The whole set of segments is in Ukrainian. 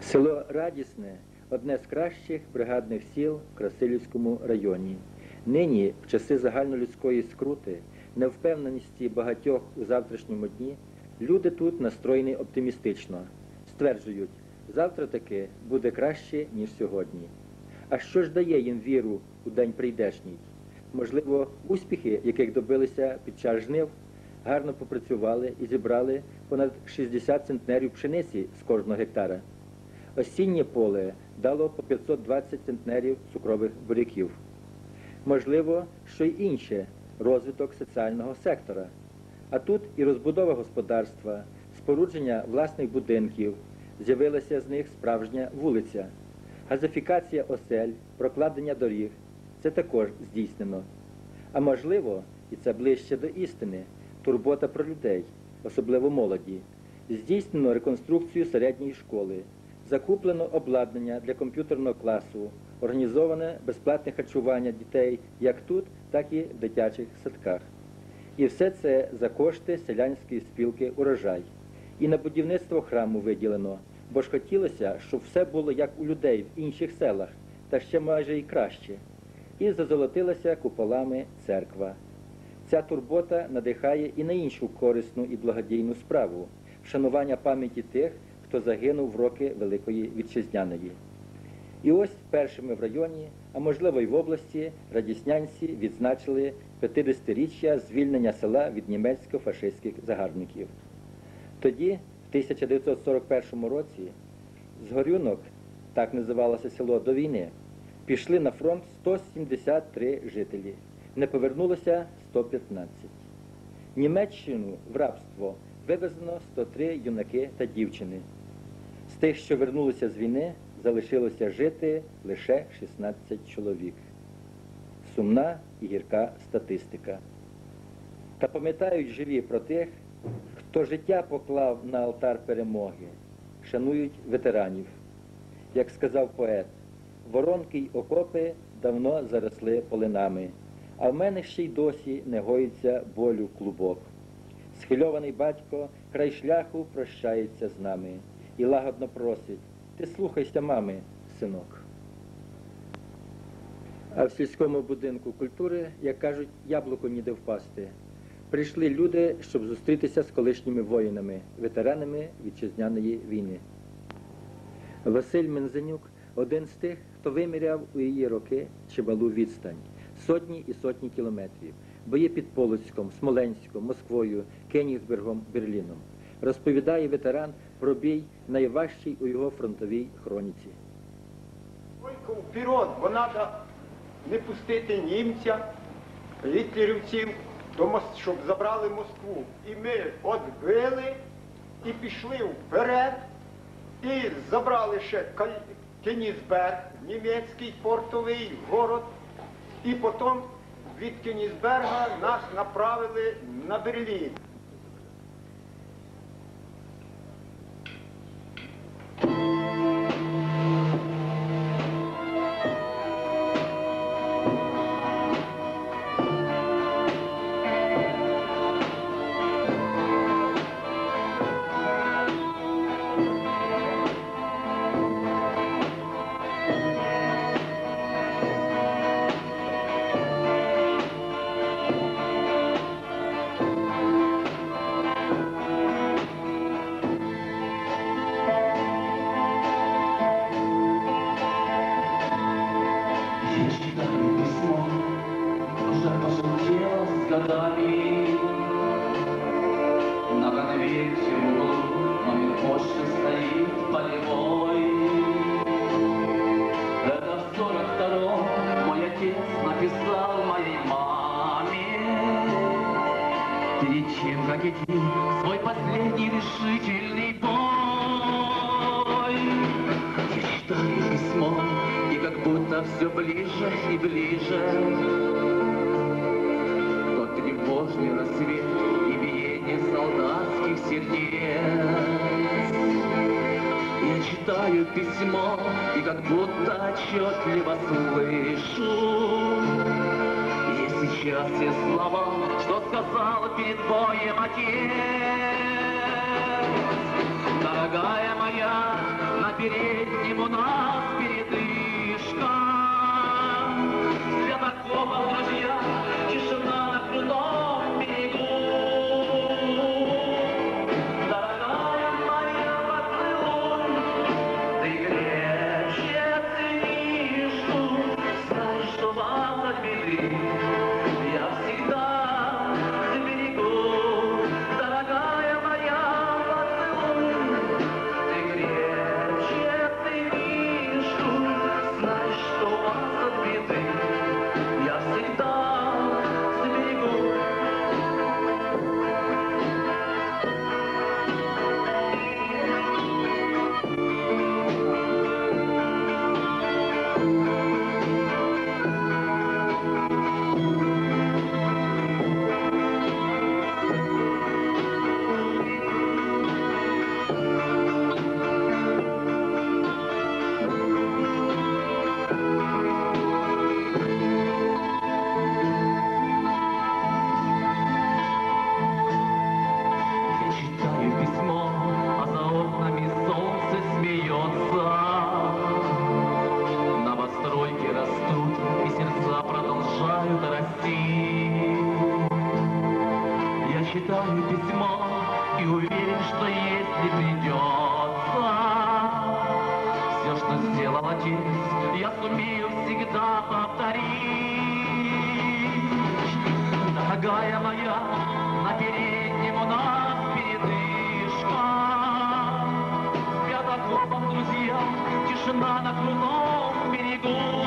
Село Радісне одне з кращих бригадних сіл в Красилівському районі. Нині, в часи загальнолюдської скрути, невпевненості багатьох у завтрашньому дні, люди тут настроєні оптимістично. Стверджують, завтра таки буде краще, ніж сьогодні. А що ж дає їм віру у день прийдешній? Можливо, успіхи, яких добилися під час жнив, гарно попрацювали і зібрали понад 60 центнерів пшениці з кожного гектара. Осіннє поле дало по 520 центнерів цукрових буряків. Можливо, що й інше розвиток соціального сектора. А тут і розбудова господарства, спорудження власних будинків, з'явилася з них справжня вулиця, газифікація осель, прокладення доріг це також здійснено. А можливо, і це ближче до істини, турбота про людей, особливо молоді. Здійснено реконструкцію середньої школи, закуплено обладнання для комп'ютерного класу, організоване безплатне харчування дітей як тут, так і в дитячих садках. І все це за кошти селянської спілки урожай. І на будівництво храму виділено, бо ж хотілося, щоб все було як у людей в інших селах, та ще майже і краще. І зазолотилася куполами церква. Ця турбота надихає і на іншу корисну і благодійну справу вшанування пам'яті тих, хто загинув в роки Великої Вітчизняної. І ось першими в районі, а можливо й в області, радіснянці відзначили 50-річчя звільнення села від німецько-фашистських загарбників. Тоді, в 1941 році, з Горюнок, так називалося село до війни, пішли на фронт 173 жителі, не повернулося 115. Німеччину в рабство вивезено 103 юнаки та дівчини. З тих, що вернулися з війни, залишилося жити лише 16 чоловік. Сумна і гірка статистика. Та пам'ятають живі про тих, хто життя поклав на алтар перемоги, шанують ветеранів. Як сказав поет, воронки й окопи давно заросли полинами, а в мене ще й досі не гоїться болю клубок. Схильований батько край шляху прощається з нами і лагодно просить ти слухайся мами, синок. А в сільському будинку культури, як кажуть, яблуко ніде впасти. Прийшли люди, щоб зустрітися з колишніми воїнами, ветеранами вітчизняної війни. Василь Мензенюк один з тих, хто виміряв у її роки чималу відстань, сотні і сотні кілометрів, бої під Полоцьком, Смоленськом, Москвою, Кенігсбергом, Берліном. Розповідає ветеран про бій найважчий у його фронтовій хроніці. Тільки вперед, бо треба не пустити німця, гітлерівців, щоб забрали Москву. І ми відбили і пішли вперед, і забрали ще Каль- німецький портовий город, і потім від Кенізберга нас направили на Берлін. Будто все ближе и ближе. Тот тревожный рассвет и биение солдатских сердец. Я читаю письмо, и как будто отчетливо слышу. Если сейчас все слова, что сказал перед боем отец. Дорогая моя, на переднем у нас la copa gira Я читаю письмо и уверен, что если придется, все, что сделал отец, я сумею всегда повторить. Дорогая моя, на переднем у нас передышка. Спят друзья, тишина на крутом берегу.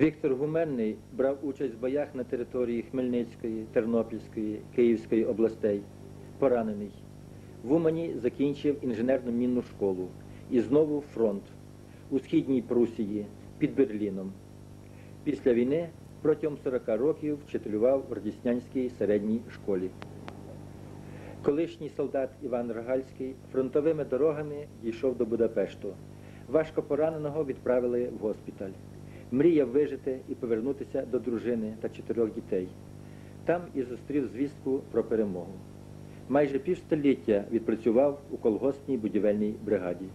Віктор Гуменний брав участь в боях на території Хмельницької, Тернопільської, Київської областей. Поранений. В Умані закінчив інженерну мінну школу і знову фронт у східній Прусії під Берліном. Після війни протягом 40 років вчителював в Радіснянській середній школі. Колишній солдат Іван Рогальський фронтовими дорогами дійшов до Будапешту. Важко пораненого відправили в госпіталь. Мріяв вижити і повернутися до дружини та чотирьох дітей. Там і зустрів звістку про перемогу. Майже півстоліття відпрацював у колгоспній будівельній бригаді.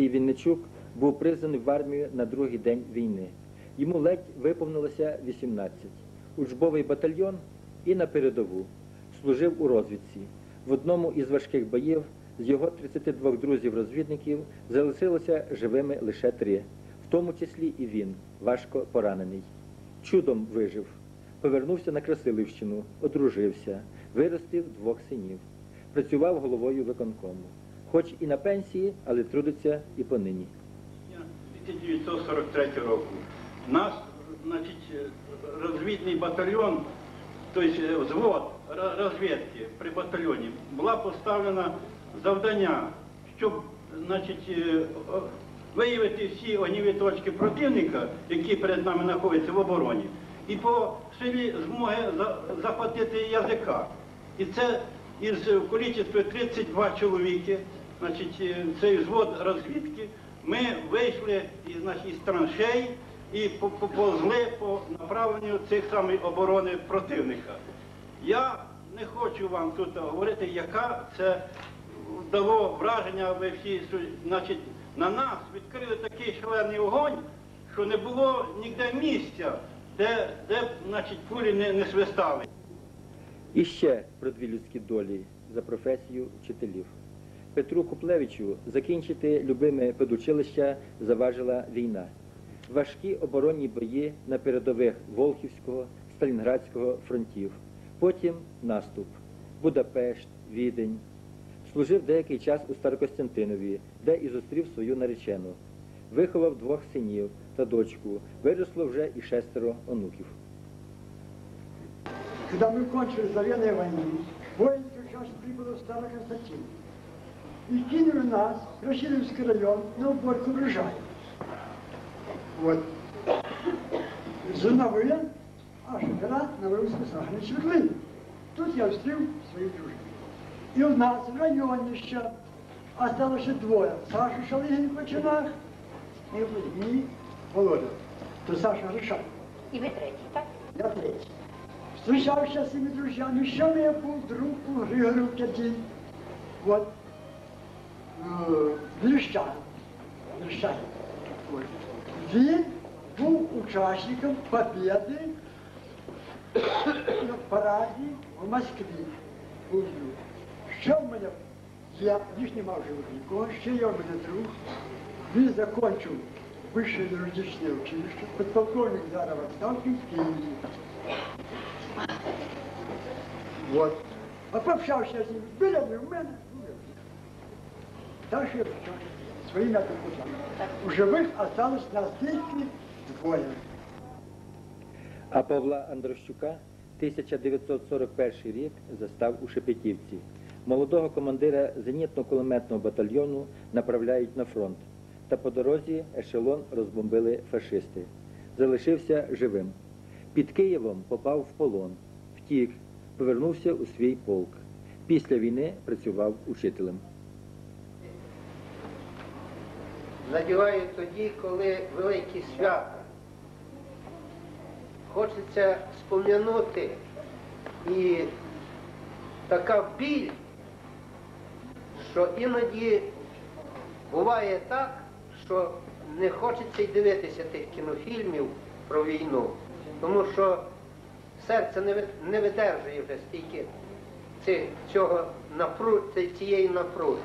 Олексій Вінничук був призваний в армію на другий день війни. Йому ледь виповнилося 18. Учбовий батальйон і на передову. Служив у розвідці. В одному із важких боїв з його 32 друзів-розвідників залишилося живими лише три, в тому числі і він, важко поранений. Чудом вижив. Повернувся на Красилівщину, одружився, виростив двох синів. Працював головою виконкому. Хоч і на пенсії, але трудиться і понині. 1943 року. Наш значить, розвідний батальйон, тобто взвод розвідки при батальйоні, була поставлена завдання, щоб значить, е, виявити всі огніві точки противника, які перед нами знаходяться в обороні, і по силі змоги за- захватити язика. І це із в кількості 32 чоловіки, значить, е, цей взвод розвідки, ми вийшли із, значить, із траншей і по- поповзли по направленню цих самих оборони противника. Я не хочу вам тут говорити, яка це дало враження, ви всі, значить, на нас відкрили такий шалений огонь, що не було ніде місця, де, де значить, кулі не, не свистали. І ще про дві людські долі за професію вчителів. Петру Куплевичу закінчити любиме педучилища заважила війна. Важкі оборонні бої на передових Волхівського, Сталінградського фронтів. Потім наступ. Будапешт, Відень. Служив деякий час у Старокостянтинові, де і зустрів свою наречену. Виховав двох синів та дочку. Виросло вже і шестеро онуків. Когда мы кончили военной войны, воинская часть прибыла в Староконстантин. И кинули нас, Красилевский район, на уборку урожая. Вот. Зерновые, а шофера на вывозку сахарной свердлы. Тут я встретил своих друзей. И у нас в районе еще осталось еще двое. Саша Шалыгин в Починах и Владимир Володя. То Саша решал. І ви третій, так? Я третий. Встречался с своими друзьями, еще у меня был друг у Григорюк один. Вот. Э, Верещан. Верещан. Вот. Він був учасником победы на параді в Москві. Був друг. Що в мене? Я їх не мав живих нікого, ще є в мене друг. Він закончив вищее юридичне училище, подполковник зараз в отставці в Києві. Вот. А пообщався з ним, біля не в мене. Я почав своїм я У живих осталось нас тільки двоє. А Павла Андрощука 1941 рік застав у Шепетівці. Молодого командира зенітно-кулеметного батальйону направляють на фронт. Та по дорозі ешелон розбомбили фашисти. Залишився живим. Під Києвом попав в полон, втік, повернувся у свій полк. Після війни працював учителем. Надіваю тоді, коли великі свята. Хочеться спом'янути і така біль, що іноді буває так, що не хочеться й дивитися тих кінофільмів про війну, тому що серце не видержує вже стільки цього напру, цієї напруги.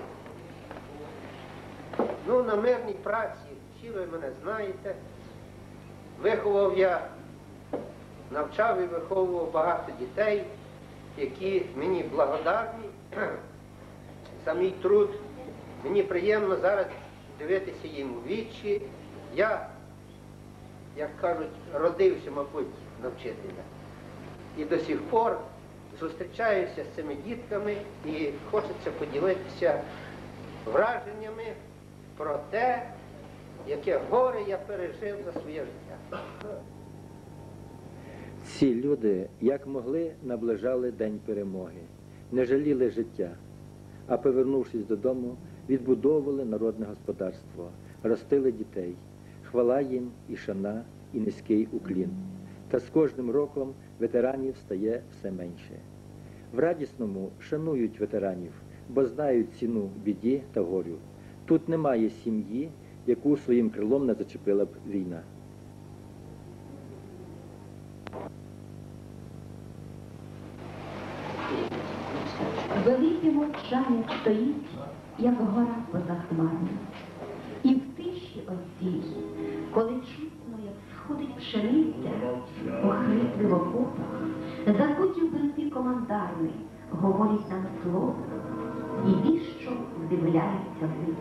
Ну, на мирній праці, всі ви мене знаєте. Виховав я, навчав і виховував багато дітей, які мені благодарні за мій труд. Мені приємно зараз дивитися їм у вічі. Я, як кажуть, родився, мабуть, на вчителя. І до сих пор зустрічаюся з цими дітками і хочеться поділитися враженнями про те, яке горе я пережив за своє життя. Ці люди, як могли, наближали день перемоги, не жаліли життя, а повернувшись додому, відбудовували народне господарство, ростили дітей. Хвала їм і шана, і низький уклін. Та з кожним роком ветеранів стає все менше. В радісному шанують ветеранів, бо знають ціну біді та горю. Тут немає сім'ї, яку своїм крилом не зачепила б війна. Велике мовчання стоїть, як гора поза хмарами. І в тиші оцій, коли чутно, як сходить пшениця, охрипли в окопах, закуті в бинти командарни, говорить нам слово, і віщо вдивляється в них.